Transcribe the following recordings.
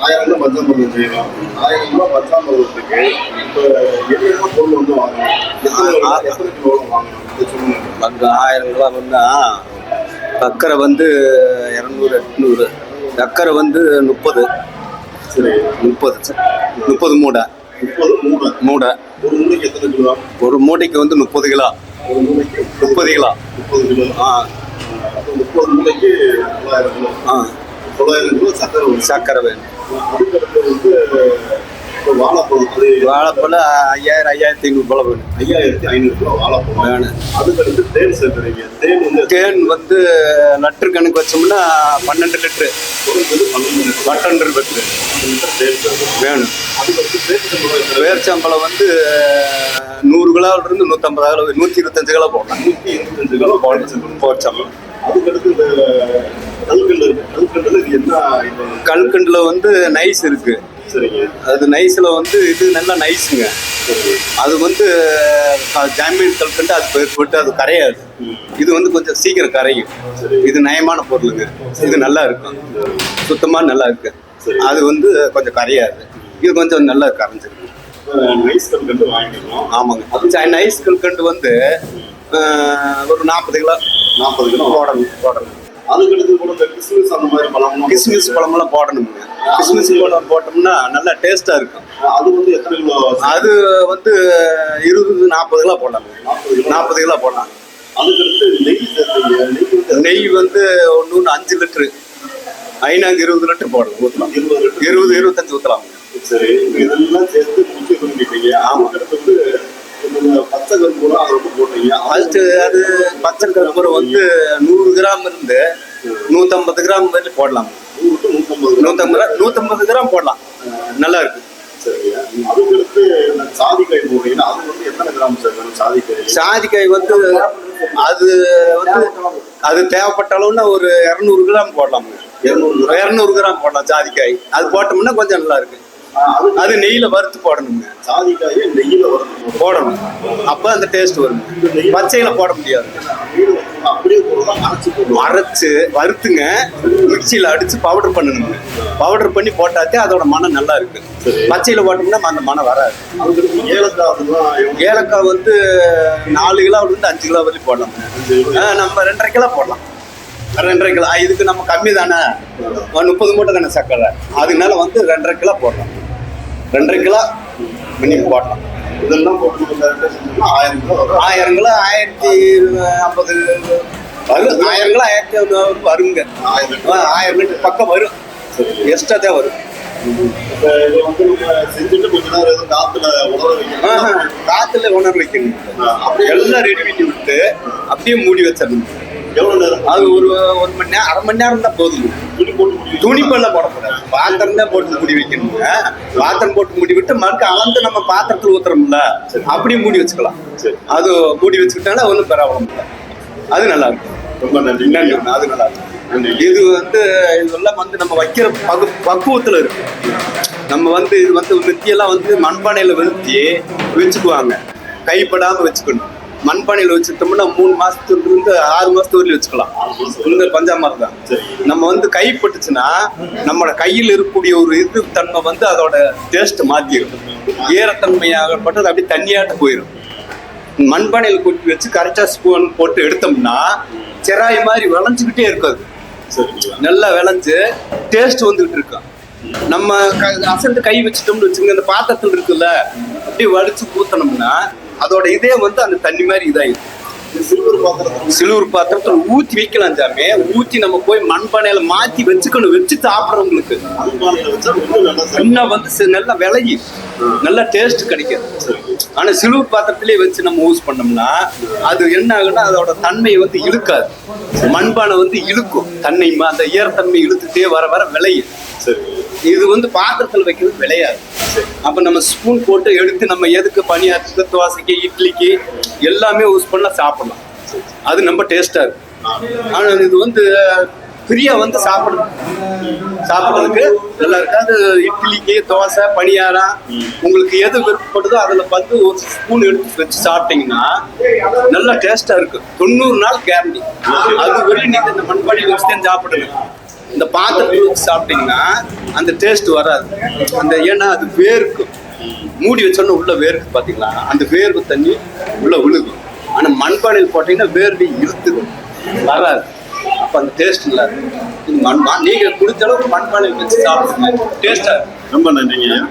ஆயிரம் ரூபாய் பஞ்சாமிரதம் செய்யலாம் ஆயிரம் ரூபாய் பஞ்சாமிரதத்துக்கு இப்போ என்னென்ன பொருள் வந்து வாங்கணும்? எத்தனை எத்தனை கிலோ வாங்கணும்? ஆயிரம் ரூபா வந்தா சர்க்கரை வந்து இரநூறு எட்நூறு. சர்க்கரை வந்து முப்பது. சரி. முப்பது. முப்பது மூடை. முப்பது மூணு மூடை. ஒரு மூளைக்கு எத்தனை கிலோ? ஒரு மூட்டைக்கு வந்து முப்பது கிலோ. ஒரு மூளைக்கு முப்பது கிலோ. முப்பது கிலோ. ஆ. முப்பது மூளைக்கு தொள்ளாயிரம் கிலோ. ஆ. தொள்ளாயிரம் கிலோ சக்கரை வரும் சர்க்கரை வேணும். அப்படிங்கிறது வந்து வாழைப்பழம் அது வாழைப்பழம் ஐயாயிரம் ஐயாயிரத்தி ஐநூறு பழம் வேணும் ஐயாயிரத்தி ஐநூறு கிலோ வாழைப்பழம். வேணும் அதுக்கடுத்து தேன் சேர்க்குறீங்க தேன் வந்து தேன் வந்து லட்ரு கணக்கு வச்சோம்னா பன்னெண்டு லிட்டர். பன்னெண்டு லிட்டர். தேன் சேர்க்கணும் வேணும் அதுக்கடுத்து பேரிச்சம்பழம் வந்து நூறு கிலோல இருந்து நூற்றம்பது கிலோ நூற்றி இருபத்தஞ்சு கிலோ போடலாம் நூற்றி இருபத்தஞ்சு கிலோ போடணும் போச்சம்பழம். அதுக்கடுத்து இந்த கல்கண்டு கல்கண்டுல என்ன கல்கண்டுல வந்து நைஸ் இருக்கு. சரிங்க. அது நைஸ்ல வந்து இது நல்லா நைஸுங்க அது வந்து ஜாமீன் கல்கண்டு அது போட்டு அது கரையாது. இது வந்து கொஞ்சம் சீக்கிரம் கரையும். இது நயமான பொருளுங்க. இது நல்லா இருக்கும். சுத்தமா நல்லா இருக்கு. அது வந்து கொஞ்சம் கரையாது. இது கொஞ்சம் நல்லா கரைஞ்சிருக்கு நைஸ் கல்கண்டு வாங்கிக்கணும் ஆமாங்க. அது நைஸ் கல்கண்டு வந்து ஒரு நாற்பது கிலோ. நாற்பது கிலோ. போடணும் போடணும். அதுக்கடுத்து கூட இந்த கிறிஸ்மஸ் அந்த மாதிரி பழம்லாம் கிஸ்மிஸ் பழமெல்லாம் போடணுங்க கிஸ்மிஸ் பழம் போட்டோம்னா நல்லா டேஸ்டா இருக்கும். அது வந்து எத்தனை கிலோ அது வந்து இருபது நாற்பது கிலோ போடலாம். நாற்பது கிலோ? போடலாம். அதுக்கடுத்து நெய் நெய் வந்து நெய் வந்து ஒன்று ஒன்று அஞ்சு லிட்டரு. ஐநாங்க இருபது லிட்டர் போடலாம் ஊற்றலாம் இருபது இருபது இருபத்தஞ்சு ஊற்றலாம் சரி இதெல்லாம் சேர்த்து முடிச்சு பண்ணிட்டீங்க பச்சை கரும்பூரம் அதை வந்து போட்டீங்க அது அது பச்சை கருப்பூரம் வந்து நூறு கிராம் இருந்து நூற்றம்பது கிராம் வரைக்கும் போடலாம். நூற்றம்பது நூற்றம்பது கிராம் நூற்றம்பது கிராம் போடலாம். நல்லா இருக்கு இந்த சாதிக்காய் போடுறீங்கன்னா அது வந்து எத்தனை கிராம் சாதிக்காய்? சாதிக்காய் வந்து அது வந்து அது தேவைப்பட்ட அளவுன்னா ஒரு இரநூறு கிராம் போடலாம். இருநூறு கிராம். இரநூறு கிராம் போடலாம் ஜாதிக்காய் அது போட்டோம்னா கொஞ்சம் நல்லா இருக்கு அது நெய்யில் வறுத்து போடணுங்க. சாதிக்காயை நெய்யில் வறுத்து போடணும். அப்போ அந்த டேஸ்ட் வரும் பச்சையில போட முடியாது. அரைச்சி வறுத்துங்க. மிக்சியில் அடிச்சு பவுடர் பண்ணணுங்க. பவுடர் பண்ணி போட்டாத்தே அதோட மனம் நல்லா இருக்கு. பச்சையில போட்டோம்னா அந்த மனம் வராது. ஏலக்காய்? ஏலக்காய் வந்து நாலு கிலோ இருந்து அஞ்சு கிலோ வரைக்கும் போடலாம். நம்ம ரெண்டரை கிலோ போடலாம். ரெண்டரை கிலோ. இதுக்கு நம்ம கம்மி தானே. முப்பது மூட்டை தானே சக்கரை அதனால வந்து ரெண்டரை கிலோ போடலாம். ரெண்டரை கிலோ மினிமம் போடலாம் இதெல்லாம் போட்டு ஆயிரம் கிலோ ஆயிரம் கிலோ ஆயிரத்தி ஐம்பது வரும். ஆயிரம் கிலோ ஆயிரத்தி வருங்க. ஆயிரம். லிட்டர் பக்கம் வரும். எக்ஸ்ட்ரா தான் வரும். காத்துல உணர் வைக்கணும். எல்லாம் ரெடி பண்ணி விட்டு அப்படியே மூடி வச்சிடணும். எவ்வளவு நேரம் அது ஒரு ஒரு மணி நேரம் அரை மணி நேரம் தான் போதும் துணி போட்டு துணிப்பெல்லாம் போடக்கூடாது பாத்திரம் தான் போட்டு மூடி வைக்கணுங்க பாத்திரம் போட்டு மூடி விட்டு மறுக்க அளந்து நம்ம பாத்திரத்தில் ஊத்துறோம்ல அப்படியே மூடி வச்சுக்கலாம். சரி. அது மூடி வச்சுக்கிட்டாலும் ஒன்றும் ப்ராப்ளம் இல்லை அது நல்லா இருக்கும். ரொம்ப நன்றி. அது நல்லா இருக்கும். இது வந்து இதெல்லாம் வந்து நம்ம வைக்கிற பகு பக்குவத்தில் இருக்கு. நம்ம வந்து இது வந்து நித்தியெல்லாம் வந்து மண்பானையில் வெளுத்தி வச்சுக்குவாங்க. கைப்படாமல் வச்சுக்கணும். மண்பானையில் வச்சுட்டோம்னா மூணு மாசத்துல இருந்து ஆறு மாசத்து வரையும் வச்சுக்கலாம். இந்த பஞ்சாமரம் தான். சரி. நம்ம வந்து கைப்பட்டுச்சுன்னா நம்மளோட கையில் இருக்கக்கூடிய ஒரு இது தன்மை வந்து அதோட டேஸ்ட் மாற்றிடும் ஈரத்தன்மையாகப்பட்டது அப்படியே தண்ணியாட்டு போயிடும் மண்பானையில் கொட்டி வச்சு கரெக்டாக ஸ்பூன் போட்டு எடுத்தோம்னா செராய் மாதிரி விளைஞ்சுக்கிட்டே இருக்காது. நல்லா விளைஞ்சு டேஸ்ட் வந்துகிட்டு இருக்கும். நம்ம அசந்து கை வச்சுட்டோம்னு வச்சுங்க அந்த பாத்திரத்தில் இருக்குல்ல அப்படியே வடிச்சு ஊத்தனோம்னா அதோட இதே வந்து அந்த தண்ணி மாதிரி இதாயிடும் இந்த சில்வர் பாத்திரத்தில் சிலுவர் பாத்திரத்தில் ஊத்தி வைக்கலாம் சாமி. ஊத்தி நம்ம போய் மண்பானையில மாத்தி வச்சுக்கணும் வச்சு சாப்பிட்றவங்களுக்கு இன்னும் வந்து நல்லா விளையி நல்லா டேஸ்ட் கிடைக்கும். ஆனா சிலுவர் பாத்திரத்திலே வச்சு நம்ம யூஸ் பண்ணோம்னா அது என்ன ஆகுன்னா அதோட தன்மையை வந்து இழுக்காது. மண்பானை வந்து இழுக்கும். தன்மை ம- அந்த ஈரத்தன்மை இழுத்துட்டே வர வர விளையும். சரி. இது வந்து பாத்திரத்தில் வைக்கிறது விளையாது. அப்ப நம்ம ஸ்பூன் போட்டு எடுத்து நம்ம எதுக்கு பணியாற்றுக்கு தோசைக்கு இட்லிக்கு எல்லாமே யூஸ் பண்ணா சாப்பிடலாம். அது ரொம்ப டேஸ்டா இருக்கும் ஆனா இது வந்து ஃப்ரீயா வந்து சாப்பிடு சாப்பிட்றதுக்கு நல்லா இருக்கு. அது இட்லிக்கு தோசை பணியாரம் உங்களுக்கு எது விருப்பப்படுதோ அதுல வந்து ஒரு ஸ்பூன் எடுத்து வச்சு சாப்பிட்டீங்கன்னா நல்லா டேஸ்டா இருக்கு. தொண்ணூறு நாள் கேரண்டி அது வரையும் நீங்க இந்த மண்பானையில் வச்சு தான் சாப்பிடுங்க இந்த பாத்திரத்தில் ஊற்றி சாப்பிட்டீங்கன்னா அந்த டேஸ்ட் வராது. அந்த ஏன்னா அது வேர்க்கும். மூடி வச்சோன்னா உள்ள வேர்க்கு பார்த்தீங்களா அந்த வேர்வு தண்ணி உள்ள விழுகும். ஆனால் மண்பானையில் போட்டிங்கன்னா வேர்வை இழுத்துடும் வராது. அப்போ அந்த டேஸ்ட் இல்லை இது மண் மா- நீங்க குடிச்ச அளவுக்கு மண்பானையில் வச்சு சாப்பிடுங்க. டேஸ்டா ரொம்ப நன்றிங்க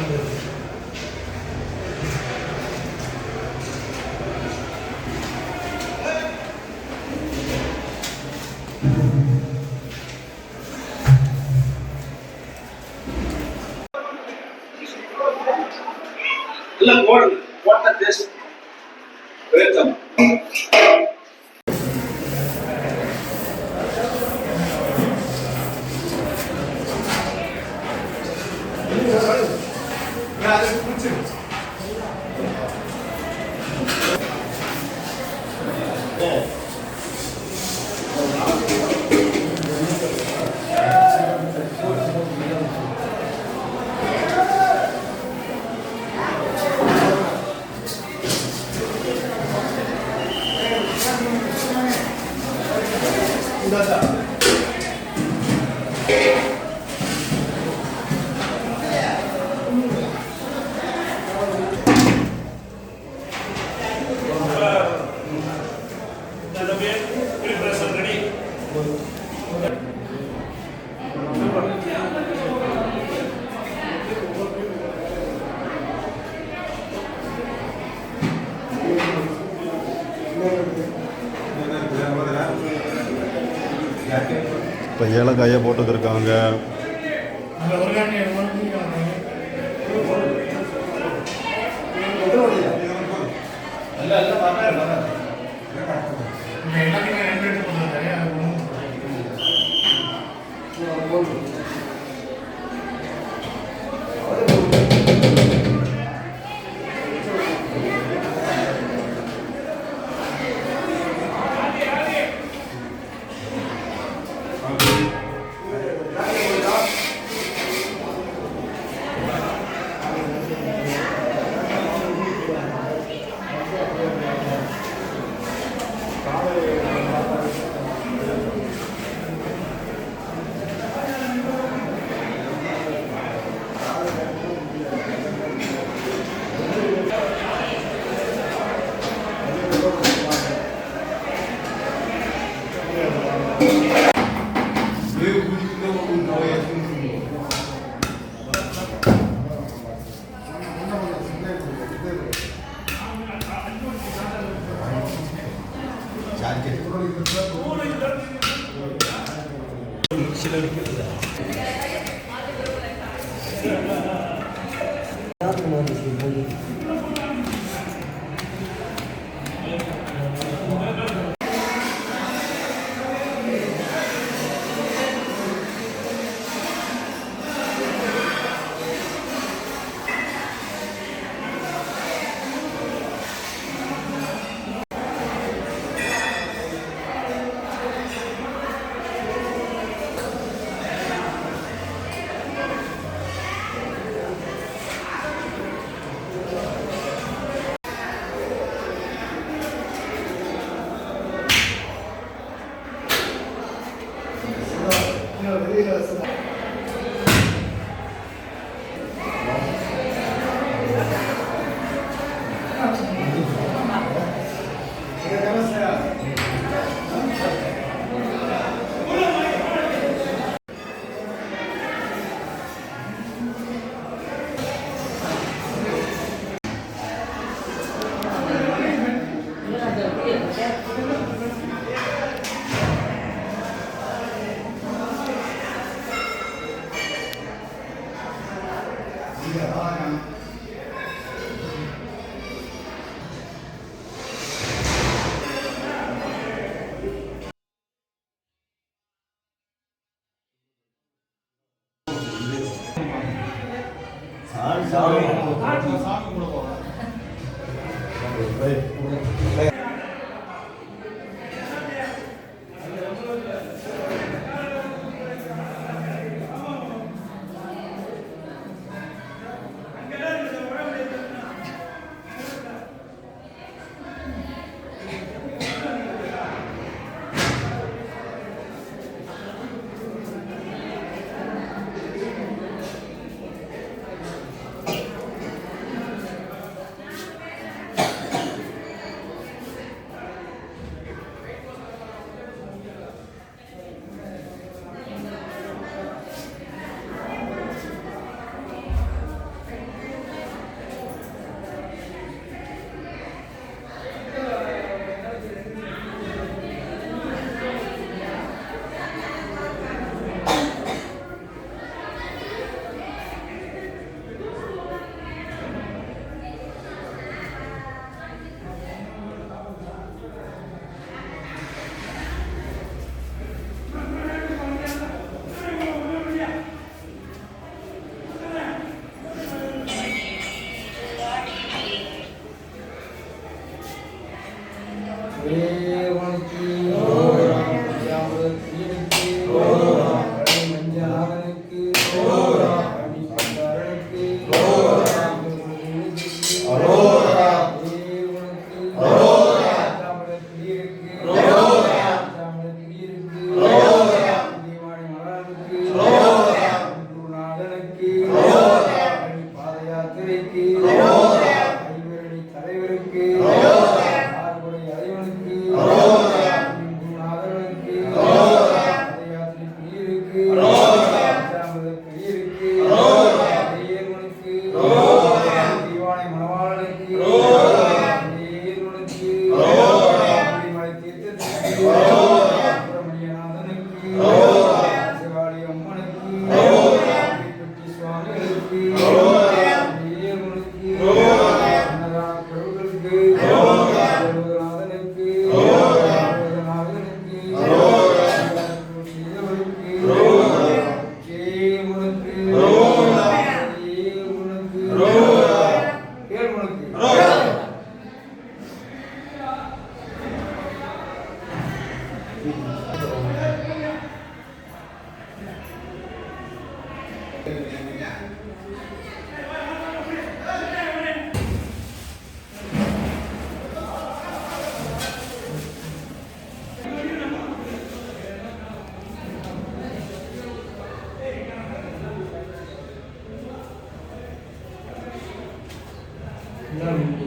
இதெல்லாம் இப்போ ஏலக்காயை போட்டுக்கிருக்காங்க 지금 هي رائعة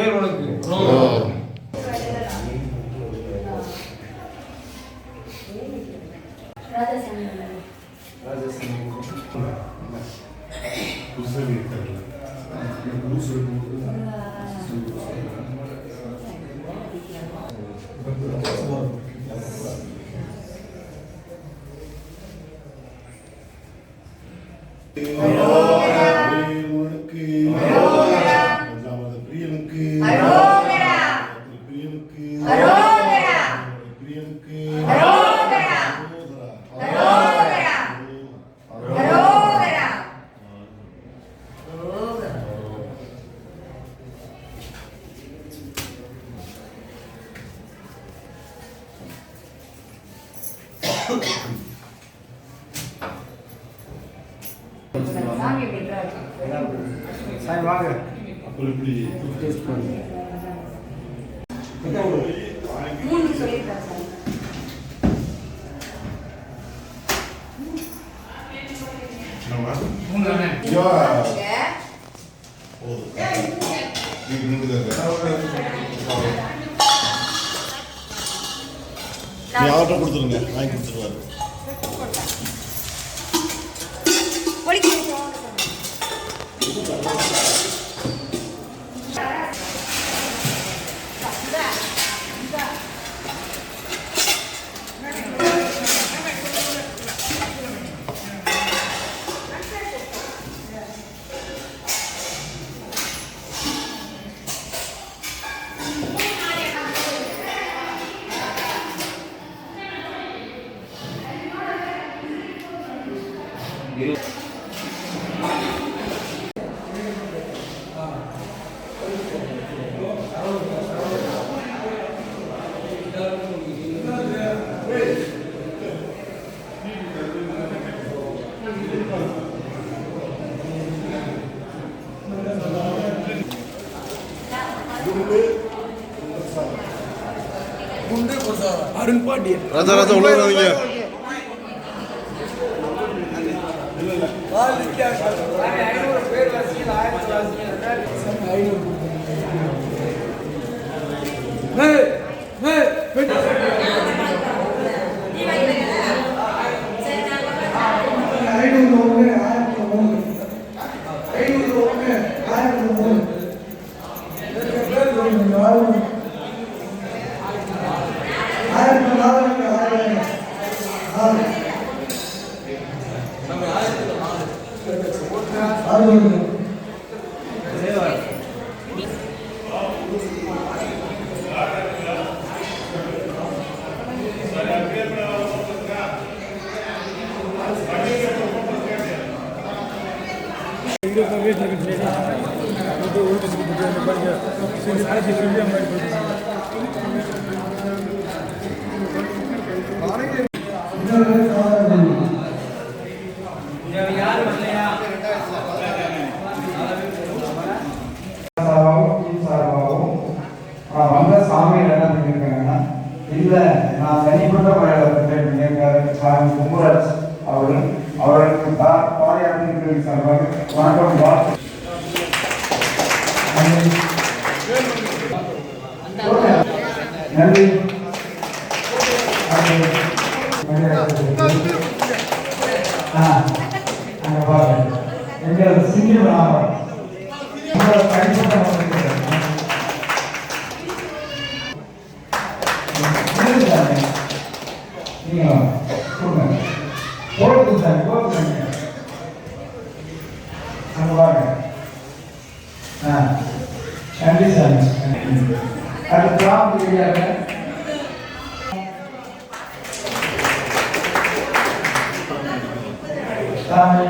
பேர் உனக்கு தேவனுக்கு சாய் வாங்க. அப்புறம் மூணு சொல்லியிருக்காங்க சார். மூணு நீங்க நின்னுக்கங்க. நீ அவர்கிட்ட கொடுத்துருங்க. வாங்கி கொடுத்துருவாரு. ராஜா ராஜா உள்ள வராதீங்க ஐநூறு பேர் வாசிக்கல ஆயிரத்தி வாசிக்கல ஐநூறு ஐநூறு ஒன்று ஆயிரத்தி மூணு ஐநூறு ஒன்று ஆயிரத்தி மூணு ஆயிரத்தி நாலு ஆயிரம் ஆறு அறுபது சார்பாகவும் டீம் சார்பாகவும் நான் வந்த சாமியில் என்ன பண்ணியிருக்காங்கன்னா இல்லை நான் தனிப்பட்ட முறையில் சாமி கும்பராஜ் அவர்கள் அவர்களுக்கு பா- சார்பாக வணக்கம் நன்றி நன்றி ஆ அங்கே பாருங்க எங்கள் சிங்கிள் மாவட்டம் உங்களோட தனிப்பட்ட முறையில் இருங்க சாமி. நீங்க கொடுங்க. போடுங்க சாமி, போடுங்க. அங்க பாருங்க. ஆ. நன்றி சாமி. அடுத்து ராம் பிரியாங்க. சாமி,